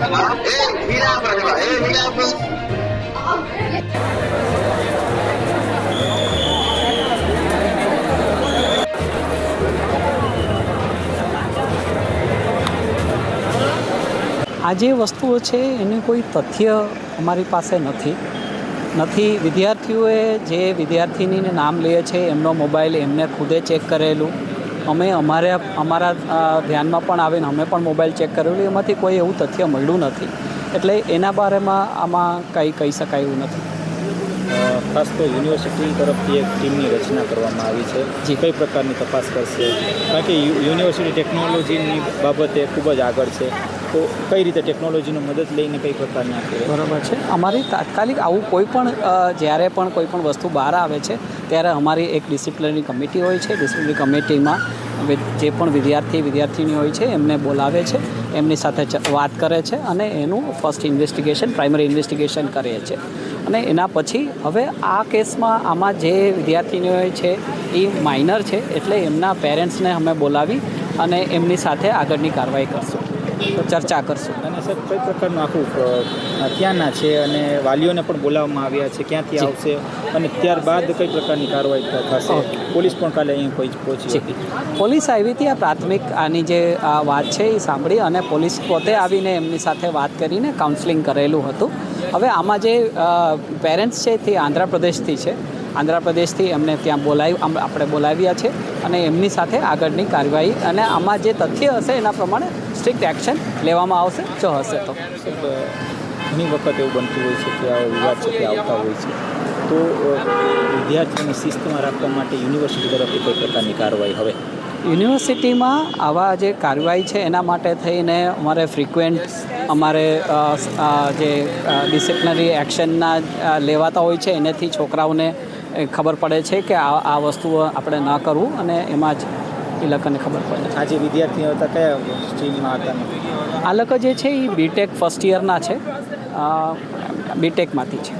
આ જે વસ્તુઓ છે, એનું કોઈ તથ્ય અમારી પાસે નથી. નથી. વિદ્યાર્થીઓએ જે વિદ્યાર્થીનીને નામ લે છે, એમનો મોબાઈલ એમને ખુદે ચેક કરેલું. અમે અમારે અમારા ધ્યાનમાં પણ આવીને અમે પણ મોબાઈલ ચેક કરેલું. એમાંથી કોઈ એવું તથ્ય મળ્યું નથી. એટલે એના બારેમાં આમાં કંઈ કહી શકાય એવું નથી. ખાસ તો યુનિવર્સિટી તરફથી એક ટીમની રચના કરવામાં આવી છે. જે. કઈ પ્રકારની તપાસ કરશે? કારણ કે યુનિવર્સિટી ટેકનોલોજીની બાબતે ખૂબ જ આગળ છે. તો કઈ રીતે ટેકનોલોજીનો મદદ લઈને કઈ પ્રકારની આપી બરોબર છે. અમારી તાત્કાલિક આવું કોઈ પણ જ્યારે પણ કોઈ પણ વસ્તુ બહાર આવે છે, ત્યારે અમારી એક ડિસિપ્લિનરી કમિટી હોય છે. ડિસિપ્લિનરી કમિટીમાં જે પણ વિદ્યાર્થી, વિદ્યાર્થીની હોય છે, એમને બોલાવે છે, એમની સાથે વાત કરે છે અને એનું ફર્સ્ટ ઇન્વેસ્ટિગેશન પ્રાઇમરી ઇન્વેસ્ટિગેશન કરે છે અને એના પછી હવે આ કેસમાં આમાં જે વિદ્યાર્થીની હોય છે, એ માઇનર છે, એટલે એમના પેરેન્ટ્સને અમે બોલાવી અને એમની સાથે આગળની કાર્યવાહી કરશું. ચર્ચા કરશું. અને સર કઈ પ્રકારનું આખું ક્યાંના છે અને વાલીઓને પણ બોલાવવામાં આવ્યા છે ક્યાંથી. આવશે? અને ત્યારબાદ કઈ પ્રકારની કાર્યવાહી થશે? પોલીસ પણ કાલે અહીં પહોંચ- પહોંચી. હતી. પોલીસ આવી હતી આ પ્રાથમિક આની જે આ વાત છે એ સાંભળી અને પોલીસ પોતે આવીને એમની સાથે વાત કરીને કાઉન્સેલિંગ કરેલું હતું. હવે આમાં જે પેરેન્ટ્સ છે તે આંધ્રપ્રદેશથી છે. આંધ્રપ્રદેશથી એમને ત્યાં બોલાવી આપણે બોલાવ્યા છે અને એમની સાથે આગળની કાર્યવાહી અને આમાં જે તથ્ય હશે એના પ્રમાણે સ્ટ્રિક્ટ એક્શન લેવામાં આવશે જો હશે તો. ઘણી વખત એવું બનતું હોય છે કે આ વિવાદ છે તે આવતા હોય છે. તો વિદ્યાર્થીઓને શિસ્તમાં રાખવા માટે યુનિવર્સિટી તરફથી કઈ પ્રકારની કાર્યવાહી હવે? યુનિવર્સિટીમાં આવા જે કાર્યવાહી છે એના માટે થઈને અમારે ફ્રિકવન્ટ અમારે જે ડિસિપ્લિનરી એક્શનના લેવાતા હોય છે એનાથી છોકરાઓને ખબર પડે છે કે આ આ વસ્તુઓ આપણે ન કરવું અને એમાં જ એ લોકોને ખબર પડે. આ જે વિદ્યાર્થીઓ હતા કયા સ્ટ્રીમમાં હતા? આ લોકો જે છે એ બીટેક ફર્સ્ટ યરના છે. બીટેકમાંથી છે.